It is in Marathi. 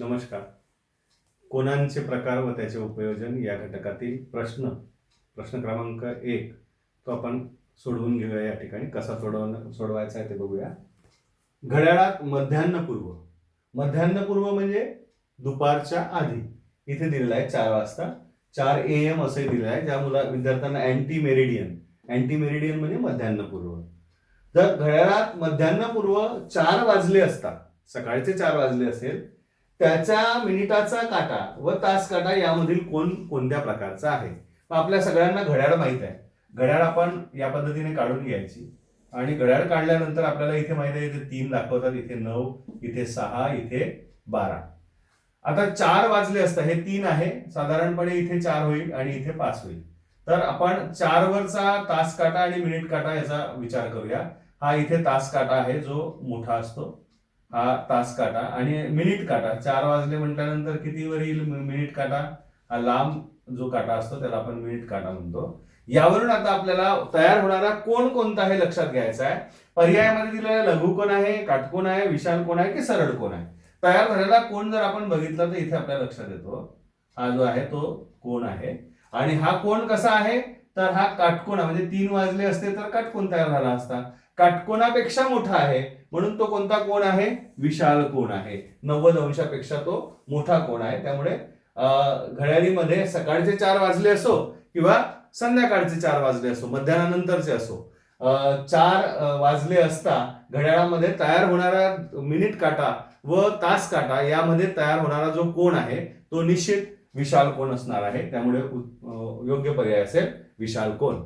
नमस्कार. कोणांचे प्रकार व त्याचे उपयोजन या घटकातील प्रश्न प्रश्न क्रमांक एक तो आपण सोडवून घेऊया या ठिकाणी. कसा सोडवणं सोडवायचा आहे ते बघूया. घड्याळात मध्यान्नपूर्व मध्यान्नपूर्व म्हणजे दुपारच्या आधी. इथे दिलेलं आहे चार वाजता. चार ए एम असंही दिलेलं आहे ज्या मुला विद्यार्थ्यांना अँटी मेरिडियन अँटी मेरिडियन म्हणजे मध्यान्नपूर्व जर घड्याळात मध्यान्नपूर्व चार वाजले असतात सकाळचे चार वाजले असेल त्याच्या मिनिटाचा काटा व तास काटा यामधील कोण कोणत्या प्रकारचा आहे? मग आपल्या सगळ्यांना घड्याळ माहीत आहे. घड्याळ आपण या पद्धतीने काढून घ्यायची. आणि घड्याळ काढल्यानंतर आपल्याला इथे माहीत आहे इथे तीन दाखवतात इथे नऊ इथे सहा इथे बारा. आता चार वाजले असतात हे तीन आहे साधारणपणे इथे चार होईल आणि इथे पाच होईल. तर आपण चार वरचा तास काटा आणि मिनिट काटा याचा विचार करूया. हा इथे तास काटा आहे जो मोठा असतो. हा तास काटा आणि मिनिट काटा. चार वाजले म्हटल्यानंतर कितीवर येईल मिनिट काटा? हा लांब जो काटा असतो त्याला आपण मिनिट काटा म्हणतो. यावरून आता आपल्याला तयार होणारा कोण कोणता हे लक्षात घ्यायचा आहे? पर्यायामध्ये दिलेला लघु कोण आहे काटकोण आहे विशाल कोण आहे की सरळ कोण आहे? तयार झालेला कोण जर आपण बघितला तर इथे आपल्या लक्षात येतो. हा जो आहे तो कोण आहे आणि हा कोण कसा आहे? तर हा काटकोणा म्हणजे तीन वाजले असते तर काटकोण तयार झाला असता. काटकोणापेक्षा मोठा आहे म्हणून तो कोणता कोण आहे? विशाल कोण आहे. नव्वद अंशापेक्षा तो मोठा कोण आहे. त्यामुळे अं, घड्याळीमध्ये सकाळचे चार वाजले असो किंवा संध्याकाळचे चार वाजले असो मध्याह्नानंतरचे असो चार वाजले असता घड्याळामध्ये तयार होणारा मिनिट काटा व तास काटा यामध्ये तयार होणारा जो कोण आहे तो निश्चित विशाल कोण असणार आहे? त्यामुळे योग्य पर्याय असेल विशाल कोण.